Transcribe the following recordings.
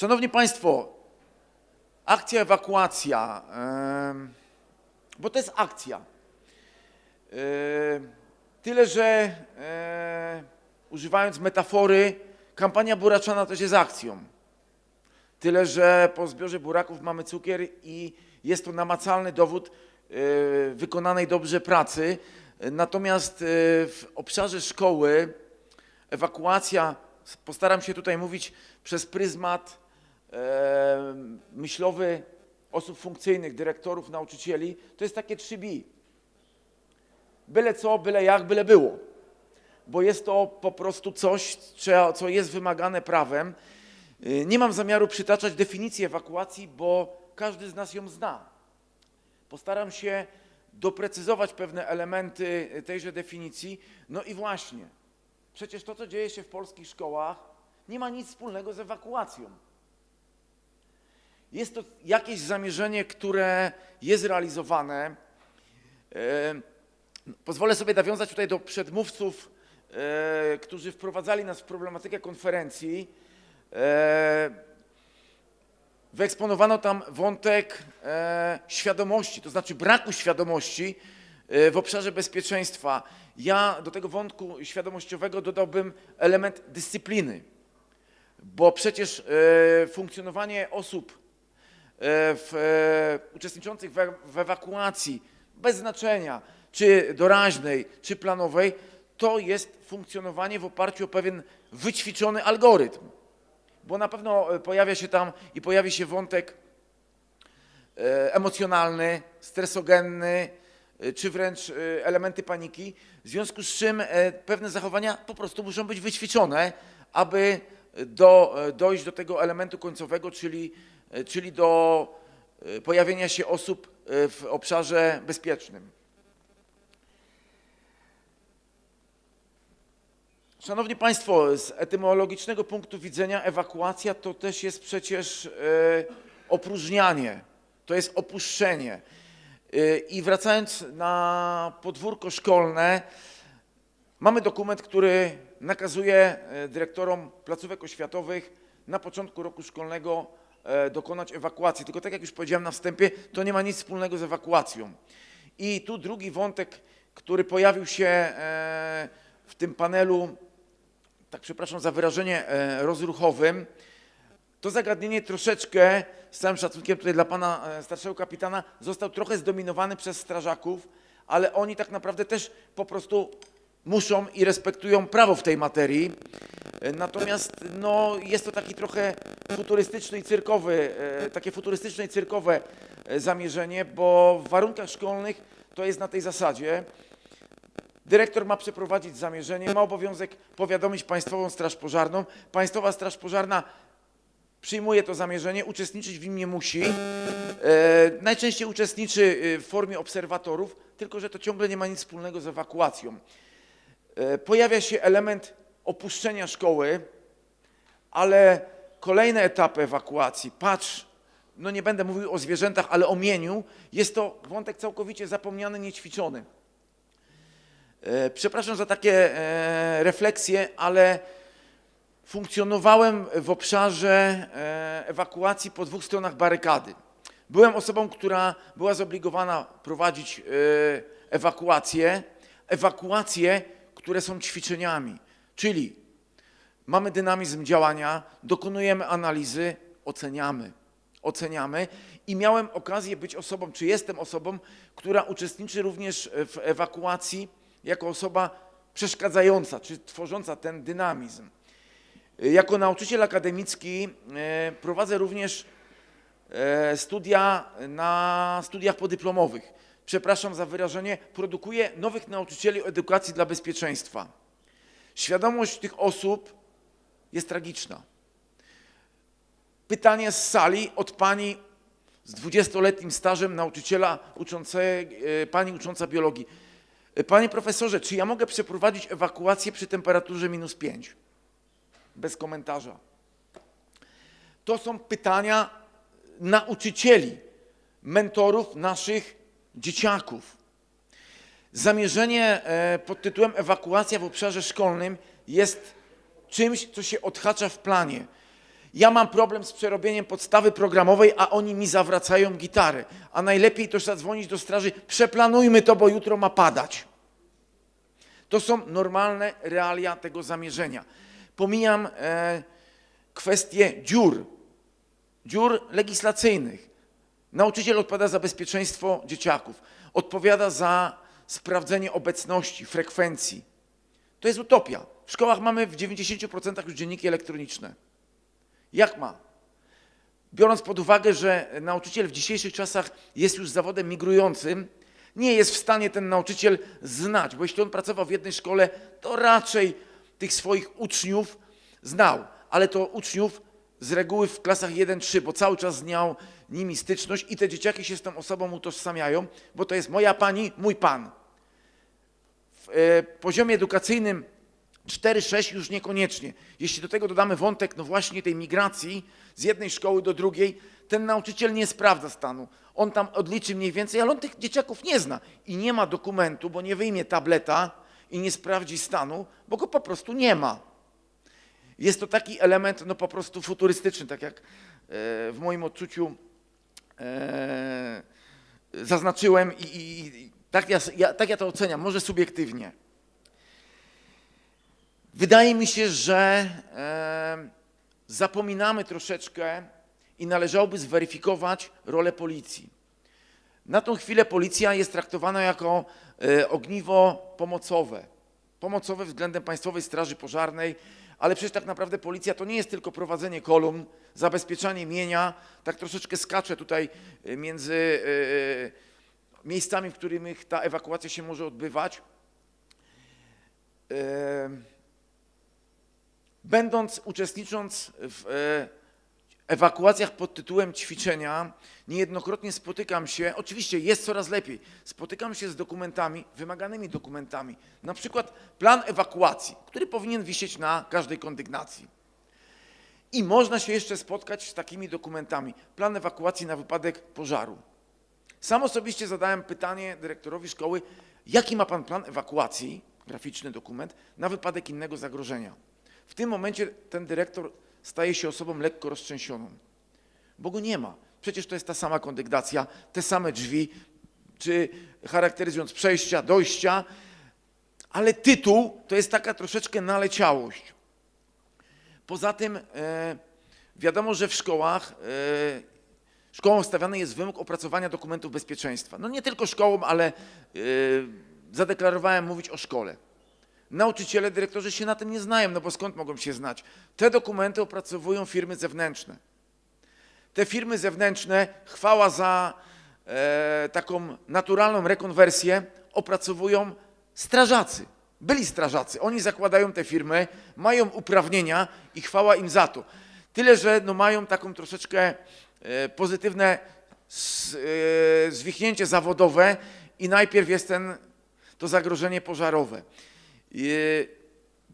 Szanowni Państwo, akcja ewakuacja, bo to jest akcja. Tyle, że używając metafory, kampania buraczana też jest akcją. Tyle, że po zbiorze buraków mamy cukier i jest to namacalny dowód e, wykonanej dobrze pracy. Natomiast e, w obszarze szkoły ewakuacja, postaram się tutaj mówić przez pryzmat myślowy osób funkcyjnych, dyrektorów, nauczycieli, to jest takie 3B. Byle co, byle jak, byle było. Bo jest to po prostu coś, co jest wymagane prawem. Y, Nie mam zamiaru przytaczać definicji ewakuacji, bo każdy z nas ją zna. Postaram się doprecyzować pewne elementy tejże definicji. No i właśnie, przecież to, co dzieje się w polskich szkołach, nie ma nic wspólnego z ewakuacją. Jest to jakieś zamierzenie, które jest realizowane. E, Pozwolę sobie nawiązać tutaj do przedmówców, e, którzy wprowadzali nas w problematykę konferencji. E, wyeksponowano tam wątek świadomości, to znaczy braku świadomości w obszarze bezpieczeństwa. Ja do tego wątku świadomościowego dodałbym element dyscypliny, bo przecież funkcjonowanie osób w, e, uczestniczących we, w ewakuacji, bez znaczenia, czy doraźnej, czy planowej, to jest funkcjonowanie w oparciu o pewien wyćwiczony algorytm. Bo na pewno e, pojawia się tam i pojawi się wątek e, emocjonalny, stresogenny, e, czy wręcz e, elementy paniki, w związku z czym e, pewne zachowania po prostu muszą być wyćwiczone, aby do, e, dojść do tego elementu końcowego, czyli, e, czyli do e, pojawienia się osób e, w obszarze bezpiecznym. Szanowni Państwo, z etymologicznego punktu widzenia ewakuacja to też jest przecież e, opróżnianie, to jest opuszczenie. E, I wracając na podwórko szkolne, mamy dokument, który nakazuje e, dyrektorom placówek oświatowych na początku roku szkolnego e, dokonać ewakuacji. Tylko tak jak już powiedziałem na wstępie, to nie ma nic wspólnego z ewakuacją. I tu drugi wątek, który pojawił się e, w tym panelu, tak przepraszam za wyrażenie, e, rozruchowym, to zagadnienie troszeczkę, z całym szacunkiem tutaj dla pana e, starszego kapitana, został trochę zdominowany przez strażaków, ale oni tak naprawdę też po prostu muszą i respektują prawo w tej materii. E, Natomiast no, jest to taki trochę futurystyczny i cyrkowy, e, takie futurystyczne i cyrkowe e, zamierzenie, bo w warunkach szkolnych to jest na tej zasadzie. Dyrektor ma przeprowadzić zamierzenie, ma obowiązek powiadomić Państwową Straż Pożarną. Państwowa Straż Pożarna przyjmuje to zamierzenie, uczestniczyć w nim nie musi. Najczęściej uczestniczy w formie obserwatorów, tylko że to ciągle nie ma nic wspólnego z ewakuacją. E, pojawia się element opuszczenia szkoły, ale kolejne etapy ewakuacji, patrz, no nie będę mówił o zwierzętach, ale o mieniu, jest to wątek całkowicie zapomniany, niećwiczony. E, Przepraszam za takie e, refleksje, ale funkcjonowałem w obszarze ewakuacji po dwóch stronach barykady. Byłem osobą, która była zobligowana prowadzić e, ewakuacje, ewakuacje, które są ćwiczeniami, czyli mamy dynamizm działania, dokonujemy analizy, oceniamy. Oceniamy i miałem okazję być osobą, czy jestem osobą, która uczestniczy również w ewakuacji jako osoba przeszkadzająca, czy tworząca ten dynamizm. Jako nauczyciel akademicki e, prowadzę również e, studia na studiach podyplomowych. Przepraszam za wyrażenie, produkuję nowych nauczycieli edukacji dla bezpieczeństwa. Świadomość tych osób jest tragiczna. Pytanie z sali od pani z 20-letnim stażem nauczyciela uczącej, e, pani ucząca biologii. E, Panie profesorze, czy ja mogę przeprowadzić ewakuację przy temperaturze minus 5? Bez komentarza. To są pytania nauczycieli, mentorów naszych dzieciaków. Zamierzenie e, pod tytułem ewakuacja w obszarze szkolnym jest czymś, co się odhacza w planie. Ja mam problem z przerobieniem podstawy programowej, a oni mi zawracają gitary. A najlepiej to zadzwonić do straży, przeplanujmy to, bo jutro ma padać. To są normalne realia tego zamierzenia. Pomijam e, kwestie dziur, dziur legislacyjnych. Nauczyciel odpowiada za bezpieczeństwo dzieciaków, odpowiada za sprawdzenie obecności, frekwencji. To jest utopia. W szkołach mamy w 90% już dzienniki elektroniczne. Jak ma? Biorąc pod uwagę, że nauczyciel w dzisiejszych czasach jest już zawodem migrującym, nie jest w stanie ten nauczyciel znać, bo jeśli on pracował w jednej szkole, to raczej tych swoich uczniów znał, ale to uczniów z reguły w klasach 1-3, bo cały czas miał nimi styczność i te dzieciaki się z tą osobą utożsamiają, bo to jest moja pani, mój pan. W e, poziomie edukacyjnym 4-6 już niekoniecznie. Jeśli do tego dodamy wątek, no właśnie tej migracji z jednej szkoły do drugiej, ten nauczyciel nie sprawdza stanu. On tam odliczy mniej więcej, ale on tych dzieciaków nie zna i nie ma dokumentu, bo nie wyjmie tableta i nie sprawdzi stanu, bo go po prostu nie ma. Jest to taki element no po prostu futurystyczny, tak jak e, w moim odczuciu e, zaznaczyłem i, i, tak, ja, ja, tak ja to oceniam, może subiektywnie. Wydaje mi się, że e, zapominamy troszeczkę i należałoby zweryfikować rolę policji. Na tą chwilę policja jest traktowana jako ogniwo pomocowe. Pomocowe względem Państwowej Straży Pożarnej, ale przecież tak naprawdę policja to nie jest tylko prowadzenie kolumn, zabezpieczanie mienia, tak troszeczkę skacze tutaj e, między e, miejscami, w których ta ewakuacja się może odbywać. Będąc, uczestnicząc w ewakuacjach pod tytułem ćwiczenia, niejednokrotnie spotykam się, oczywiście jest coraz lepiej, spotykam się z dokumentami, wymaganymi dokumentami, na przykład plan ewakuacji, który powinien wisieć na każdej kondygnacji. I można się jeszcze spotkać z takimi dokumentami. Plan ewakuacji na wypadek pożaru. Sam osobiście zadałem pytanie dyrektorowi szkoły, jaki ma pan plan ewakuacji, graficzny dokument, na wypadek innego zagrożenia. W tym momencie ten dyrektor staje się osobą lekko roztrzęsioną, bo go nie ma. Przecież to jest ta sama kondygnacja, te same drzwi, czy charakteryzując przejścia, dojścia, ale tytuł to jest taka troszeczkę naleciałość. Poza tym e, wiadomo, że w szkołach e, szkołą stawiany jest wymóg opracowania dokumentów bezpieczeństwa. No nie tylko szkołą, ale e, zadeklarowałem mówić o szkole. Nauczyciele, dyrektorzy się na tym nie znają, no bo skąd mogą się znać? Te dokumenty opracowują firmy zewnętrzne. Te firmy zewnętrzne, chwała za e, taką naturalną rekonwersję, opracowują strażacy. Byli strażacy. Oni zakładają te firmy, mają uprawnienia i chwała im za to. Tyle, że no mają taką troszeczkę e, pozytywne s- e, zwichnięcie zawodowe i najpierw jest ten, to zagrożenie pożarowe. I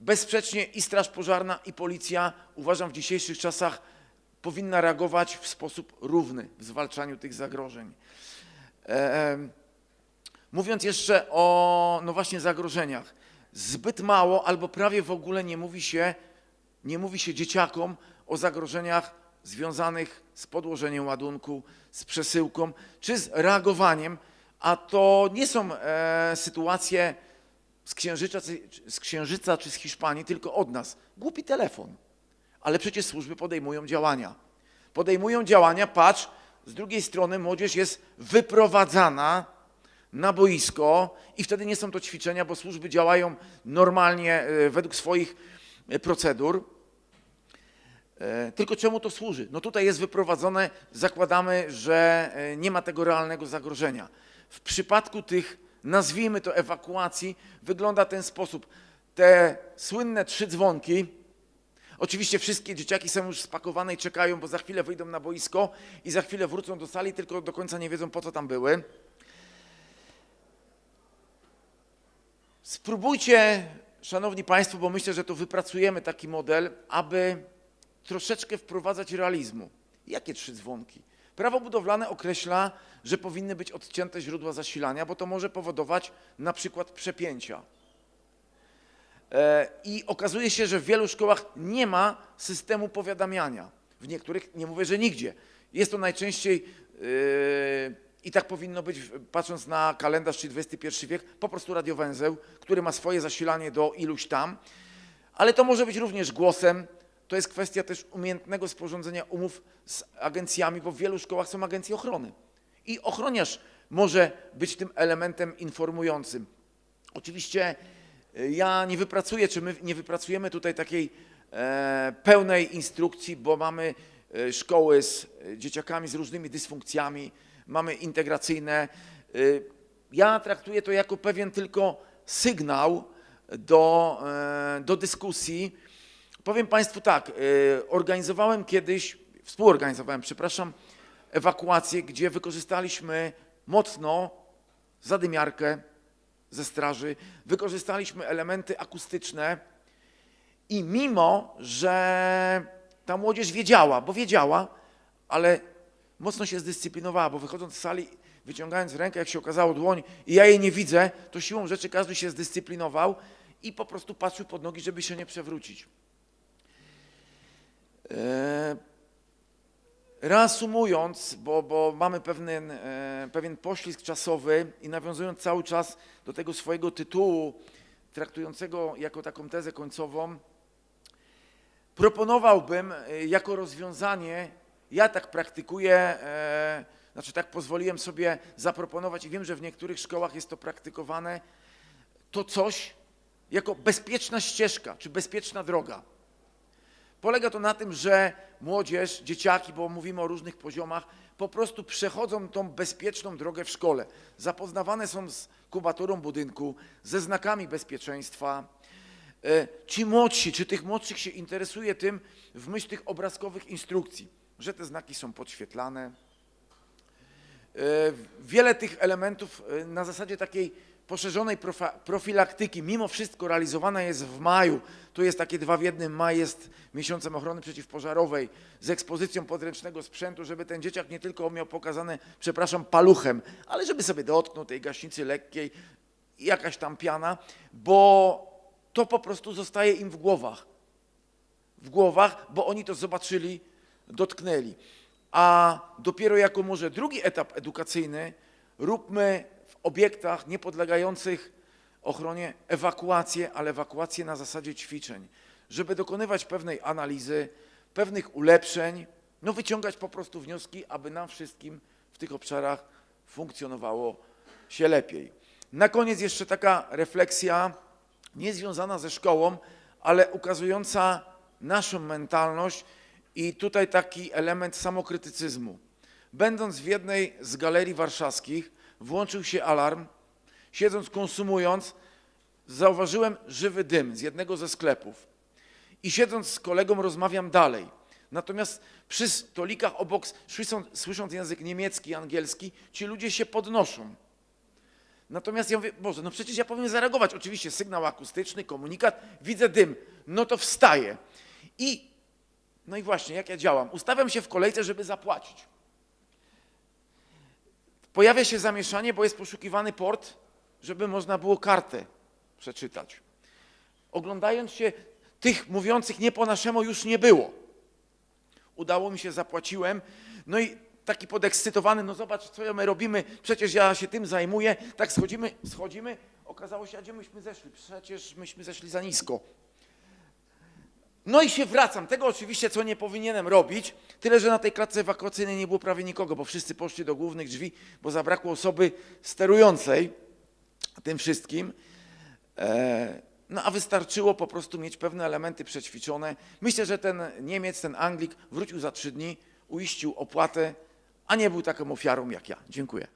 Bezsprzecznie i Straż Pożarna, i Policja, uważam, w dzisiejszych czasach powinna reagować w sposób równy w zwalczaniu tych zagrożeń. Mówiąc jeszcze o, no właśnie, zagrożeniach. Zbyt mało albo prawie w ogóle nie mówi się, nie mówi się dzieciakom o zagrożeniach związanych z podłożeniem ładunku, z przesyłką czy z reagowaniem, a to nie są e, sytuacje z księżyca, z księżyca czy z Hiszpanii, tylko od nas. Głupi telefon. Ale przecież służby podejmują działania. Podejmują działania, patrz, z drugiej strony młodzież jest wyprowadzana na boisko i wtedy nie są to ćwiczenia, bo służby działają normalnie e, według swoich e, procedur. E, Tylko czemu to służy? No tutaj jest wyprowadzone, zakładamy, że nie ma tego realnego zagrożenia. W przypadku tych, nazwijmy to ewakuacji, wygląda ten sposób. Te słynne trzy dzwonki, oczywiście wszystkie dzieciaki są już spakowane i czekają, bo za chwilę wyjdą na boisko i za chwilę wrócą do sali, tylko do końca nie wiedzą po co tam były. Spróbujcie, szanowni państwo, bo myślę, że to wypracujemy taki model, aby troszeczkę wprowadzać realizmu. Jakie trzy dzwonki? Prawo budowlane określa, że powinny być odcięte źródła zasilania, bo to może powodować na przykład przepięcia. E, I okazuje się, że w wielu szkołach nie ma systemu powiadamiania. W niektórych, nie mówię, że nigdzie. Jest to najczęściej, yy, i tak powinno być, patrząc na kalendarz, czyli XXI wiek, po prostu radiowęzeł, który ma swoje zasilanie do iluś tam, ale to może być również głosem. To jest kwestia też umiejętnego sporządzenia umów z agencjami, bo w wielu szkołach są agencje ochrony. I ochroniarz może być tym elementem informującym. Oczywiście y, ja nie wypracuję, czy my nie wypracujemy tutaj takiej e, pełnej instrukcji, bo mamy e, szkoły z e, dzieciakami z różnymi dysfunkcjami, mamy integracyjne. Ja traktuję to jako pewien tylko sygnał do, e, do dyskusji. Powiem Państwu tak, e, organizowałem kiedyś, współorganizowałem, przepraszam, ewakuację, gdzie wykorzystaliśmy mocno zadymiarkę ze straży, wykorzystaliśmy elementy akustyczne i mimo, że ta młodzież wiedziała, bo wiedziała, ale mocno się zdyscyplinowała, bo wychodząc z sali, wyciągając rękę, jak się okazało dłoń i ja jej nie widzę, to siłą rzeczy każdy się zdyscyplinował i po prostu patrzył pod nogi, żeby się nie przewrócić. E, Reasumując, bo, bo mamy pewien, e, pewien poślizg czasowy i nawiązując cały czas do tego swojego tytułu, traktującego jako taką tezę końcową, proponowałbym e, jako rozwiązanie, ja tak praktykuję, znaczy tak pozwoliłem sobie zaproponować i wiem, że w niektórych szkołach jest to praktykowane, to coś jako bezpieczna ścieżka czy bezpieczna droga. Polega to na tym, że młodzież, dzieciaki, bo mówimy o różnych poziomach, po prostu przechodzą tą bezpieczną drogę w szkole. Zapoznawane są z kubaturą budynku, ze znakami bezpieczeństwa. E, Ci młodsi, czy tych młodszych się interesuje tym w myśl tych obrazkowych instrukcji, że te znaki są podświetlane. E, Wiele tych elementów e, na zasadzie takiej poszerzonej profilaktyki, mimo wszystko realizowana jest w maju. Tu jest takie dwa w jednym. Maj jest miesiącem ochrony przeciwpożarowej z ekspozycją podręcznego sprzętu, żeby ten dzieciak nie tylko miał pokazane, przepraszam, paluchem, ale żeby sobie dotknął tej gaśnicy lekkiej jakaś tam piana, bo to po prostu zostaje im w głowach w głowach, bo oni to zobaczyli, dotknęli. A dopiero jako może drugi etap edukacyjny róbmy obiektach niepodlegających ochronie ewakuację, ale ewakuację na zasadzie ćwiczeń, żeby dokonywać pewnej analizy, pewnych ulepszeń, no wyciągać po prostu wnioski, aby nam wszystkim w tych obszarach funkcjonowało się lepiej. Na koniec jeszcze taka refleksja, nie związana ze szkołą, ale ukazująca naszą mentalność i tutaj taki element samokrytycyzmu. Będąc w jednej z galerii warszawskich, włączył się alarm. Siedząc, konsumując, zauważyłem żywy dym z jednego ze sklepów. I siedząc z kolegą rozmawiam dalej. Natomiast przy stolikach obok, słysząc, język niemiecki, angielski, ci ludzie się podnoszą. Natomiast ja mówię, Boże, no przecież ja powinien zareagować. Oczywiście sygnał akustyczny, komunikat, widzę dym, no to wstaję. I, no i właśnie, jak ja działam? Ustawiam się w kolejce, żeby zapłacić. Pojawia się zamieszanie, bo jest poszukiwany port, żeby można było kartę przeczytać. Oglądając się, tych mówiących nie po naszemu już nie było. Udało mi się, zapłaciłem. No i taki podekscytowany, no zobacz, co my robimy, przecież ja się tym zajmuję. Tak schodzimy, schodzimy, okazało się, gdzie myśmy zeszli? Przecież myśmy zeszli za nisko. No i się wracam. Tego oczywiście, co nie powinienem robić, tyle, że na tej klatce ewakuacyjnej nie było prawie nikogo, bo wszyscy poszli do głównych drzwi, bo zabrakło osoby sterującej tym wszystkim. E, No a wystarczyło po prostu mieć pewne elementy przećwiczone. Myślę, że ten Niemiec, ten Anglik wrócił za trzy dni, uiścił opłatę, a nie był taką ofiarą jak ja. Dziękuję.